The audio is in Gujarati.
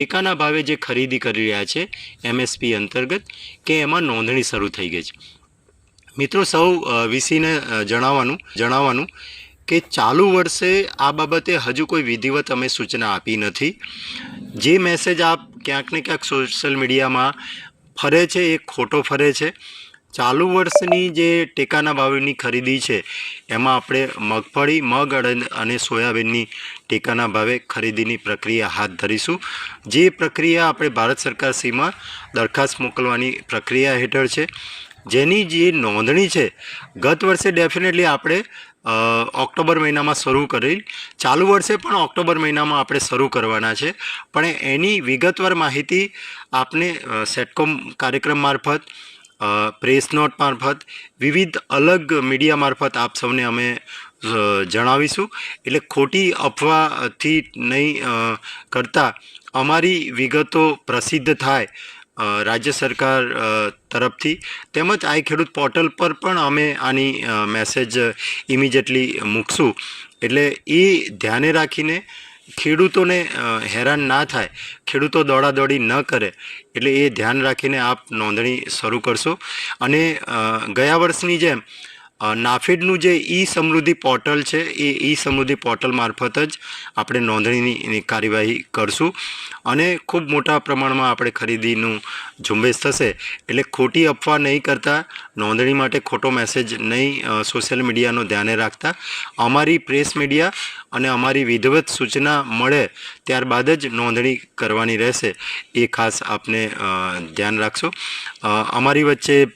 ટેકાના ભાવે જે ખરીદી કરી રહ્યા છે એમએસપી અંતર્ગત, કે એમાં નોંધણી શરૂ થઈ ગઈ છે. મિત્રો, સૌ વીસીને જણાવવાનું જણાવવાનું કે ચાલુ વર્ષે આ બાબતે હજુ કોઈ વિધિવત અમે સૂચના આપી નથી. જે મેસેજ આપ ક્યાંક ને ક્યાંક સોશિયલ મીડિયામાં ફરે છે, એ ખોટો ફરે છે. ચાલુ વર્ષની જે ટેકાના ભાવની ખરીદી છે, એમાં આપણે મગફળી, મગ અને સોયાબીનની ટેકાના ભાવે ખરીદીની પ્રક્રિયા હાથ ધરીશું. જે પ્રક્રિયા આપણે ભારત સરકાર સીમાં દરખાસ્ત મોકલવાની પ્રક્રિયા હેઠળ છે. જેની જે નોંધણી છે, ગત વર્ષે ડેફિનેટલી આપણે ઓક્ટોબર મહિનામાં શરૂ કરી, ચાલુ વર્ષે પણ ઓક્ટોબર મહિનામાં આપણે શરૂ કરવાના છે. પણ એની વિગતવાર માહિતી આપને સેટકોમ કાર્યક્રમ મારફત પ્રેસ નોટ મારફત વિવિધ અલગ મીડિયા મારફત આપ સૌને અમે જણાવીશું. એટલે ખોટી અફવાથી નહીં કરતાં અમારી વિગતો પ્રસિદ્ધ થાય રાજ્ય સરકાર તરફથી. તેમજ આ ખેડૂત પોર્ટલ પર પણ અમે આની મેસેજ ઇમિજિએટલી મૂકશું. એટલે એ ધ્યાને રાખીને ખેડૂતોને હેરાન ના થાય, ખેડૂતો દોડાદોડી ન કરે, એટલે એ ધ્યાન રાખીને આપ નોંધણી શરૂ કરશો. અને ગયા વર્ષની જેમ નાફેડનું જે ઈ સમૃદ્ધિ પોર્ટલ છે, એ ઈ સમૃદ્ધિ પોર્ટલ મારફત જ આપણે નોંધણીની કાર્યવાહી કરશું. અને ખૂબ મોટા પ્રમાણમાં આપણે ખરીદીનું ઝુંબેશ થશે. એટલે ખોટી અફવા નહીં કરતા, નોંધણી માટે ખોટો મેસેજ નહીં સોશિયલ મીડિયાનો ધ્યાને રાખતા. અમારી પ્રેસ મીડિયા અને અમારી વિધિવત સૂચના મળે ત્યારબાદ જ નોંધણી કરવાની રહેશે. એ ખાસ આપને ધ્યાન રાખશો. અમારી વચ્ચે